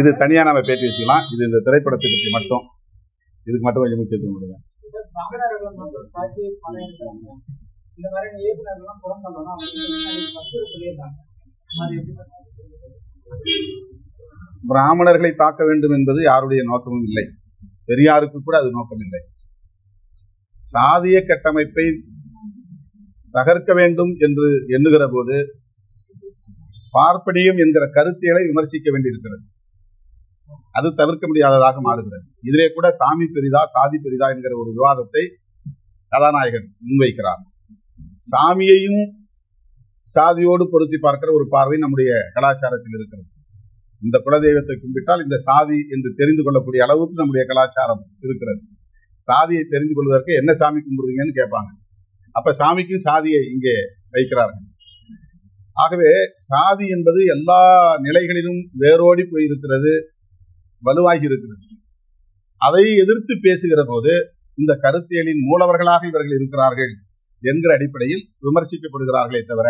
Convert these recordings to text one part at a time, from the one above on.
இது தனியா நம்ம பேட்டி வச்சுக்கலாம். இது இந்த திரைப்படத்தை பற்றி மட்டும். இதுக்கு மட்டும் கொஞ்சம் முக்கியத்துவம் கொடுங்க. பிராமணர்களை தாக்க வேண்டும் என்பது யாருடைய நோக்கமும் இல்லை. பெரியாருக்கு கூட அது நோக்கம் இல்லை சாதிய கட்டமைப்பை தகர்க்க வேண்டும் என்று எண்ணுகிற போது பார்ப்பனியம் என்கிற கருத்தியலை விமர்சிக்க வேண்டியிருக்கிறது. அது தவிர்க்க முடியாததாக மாறுகிறது. இதிலே கூட சாமி பெரிதா சாதி பெரிதா என்கிற ஒரு விவாதத்தை கதாநாயகன் முன்வைக்கிறார் சாமியையும் சாதியோடு பொருத்தி பார்க்கிற ஒரு பார்வை நம்முடைய கலாச்சாரத்தில் இருக்கிறது. இந்த குலதெய்வத்தை கும்பிட்டால் இந்த சாதி என்று தெரிந்து கொள்ளக்கூடிய அளவுக்கு நம்முடைய கலாச்சாரம் இருக்கிறது. சாதியை தெரிந்து கொள்வதற்கு என்ன சாமி கும்பிடுவீங்கன்னு கேட்பாங்க. அப்ப சாமிக்கும் சாதியை இங்கே வைக்கிறார்கள். ஆகவே சாதி என்பது எல்லா நிலைகளிலும் வேரோடி போயிருக்கிறது வலுவாகி இருக்கிறது. அதை எதிர்த்து பேசுகிற போது இந்த கருத்தியலின் மூலவர்களாக இவர்கள் இருக்கிறார்கள் என்கிற அடிப்படையில் விமர்சிக்கப்படுகிறார்களே தவிர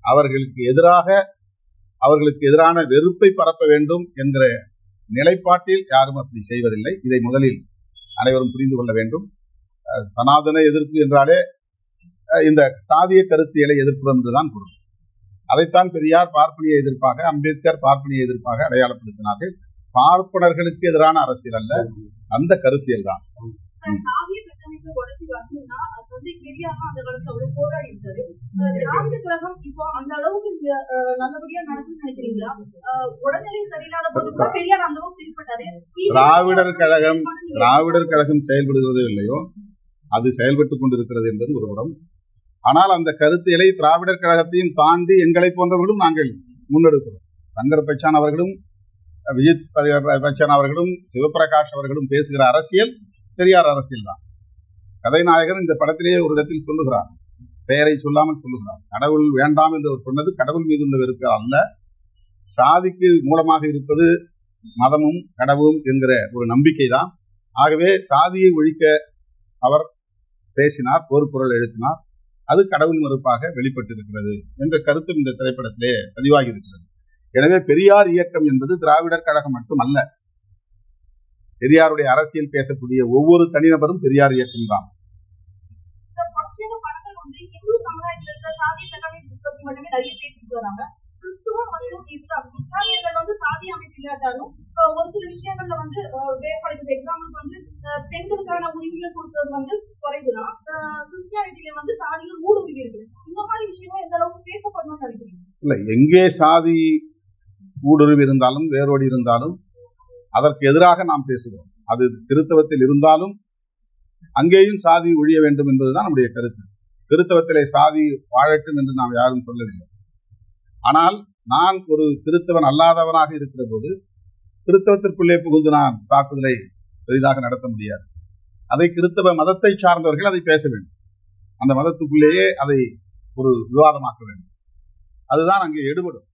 அவர்களுக்கு எதிராக அவர்களுக்கு எதிரான வெறுப்பை பரப்ப வேண்டும் என்கிற நிலைப்பாட்டில் யாரும் அப்படி செய்வதில்லை. இதை முதலில் அனைவரும் புரிந்து கொள்ள வேண்டும். அஹ் சனாதன எதிர்ப்பு என்றாலே இந்த சாதிய கருத்தியலை எதிர்ப்பு என்றுதான் பொருள். அதைத்தான் பெரியார் பார்ப்பனிய எதிர்ப்பாக அம்பேத்கர் பார்ப்பனிய எதிர்ப்பாக அடையாளப்படுத்தினார்கள். பார்ப்பனர்களுக்கு எதிரான அரசியல் அல்ல அந்த கருத்தியல் தான். திராவிடர் கழகம் திராவிடர் கழகம் செயல்படுகிறதோ இல்லையோ அது செயல்பட்டுக் கொண்டிருக்கிறது என்பது ஒரு புறம் ஆனால் அந்த கருத்தியலை திராவிடர் கழகத்தையும் தாண்டி எங்களை போன்றவர்களும் நாங்கள் முன்னெடுக்கிறோம். சங்கர் பச்சான் அவர்களும் விஜித் பச்சான் பச்சன் அவர்களும் சிவபிரகாஷ் அவர்களும் பேசுகிற அரசியல் பெரியார் அரசியல் தான். கதைநாயகன் இந்த படத்திலேயே ஒரு இடத்தில் சொல்லுகிறார். பெயரை சொல்லாமல் சொல்லுகிறார். கடவுள் வேண்டாம் என்று அவர் சொன்னது கடவுள் மீது உள்ள வெறுப்பு அல்ல. சாதிக்கு மூலமாக இருப்பது மதமும் கடவுளும் என்கிற ஒரு நம்பிக்கை தான். ஆகவே சாதியை ஒழிக்க அவர் பேசினார் பொறுப்புரல் எழுப்பினார். அது கடவுள் மறுப்பாக வெளிப்பட்டிருக்கிறது என்ற கருத்தும் இந்த திரைப்படத்திலே பதிவாகி இருக்கிறது எனவே பெரியார் இயக்கம் என்பது திராவிடர் கழகம் மட்டுமல்ல. பெரியாருடைய அரசியல் பேசக்கூடிய ஒவ்வொரு தனிநபரும் பெரியார் இயக்கம் தான் பட்சேக மற்றும் இஸ்லாம். இஸ்லாமியர்கள் வந்து சாதி அமைப்பு இல்லாட்டாலும் ஒரு சில விஷயங்கள்ல வந்து இல்லை எங்கே சாதி ஊடுருவி இருந்தாலும் வேரோடி இருந்தாலும் அதற்கு எதிராக நாம் பேசுகிறோம். அது கிறித்தவத்தில் இருந்தாலும் அங்கேயும் சாதி ஒழிய வேண்டும் என்பதுதான் நம்முடைய கருத்து. கிறித்தவத்திலே சாதி வாழட்டும் என்று நாம் யாரும் சொல்லவில்லை. ஆனால் நான் ஒரு கிறித்தவன் அல்லாதவனாக இருக்கிற போது கிறித்தவத்திற்குள்ளே புகுந்து நான் தாக்குதலை பெரிதாக நடத்த முடியாது. அதை கிறித்தவ மதத்தை சார்ந்தவர்கள் அதை பேச வேண்டும். அந்த மதத்துக்குள்ளேயே அதை ஒரு விவாதமாக்க வேண்டும். அதுதான் அங்கே எடுபடும்.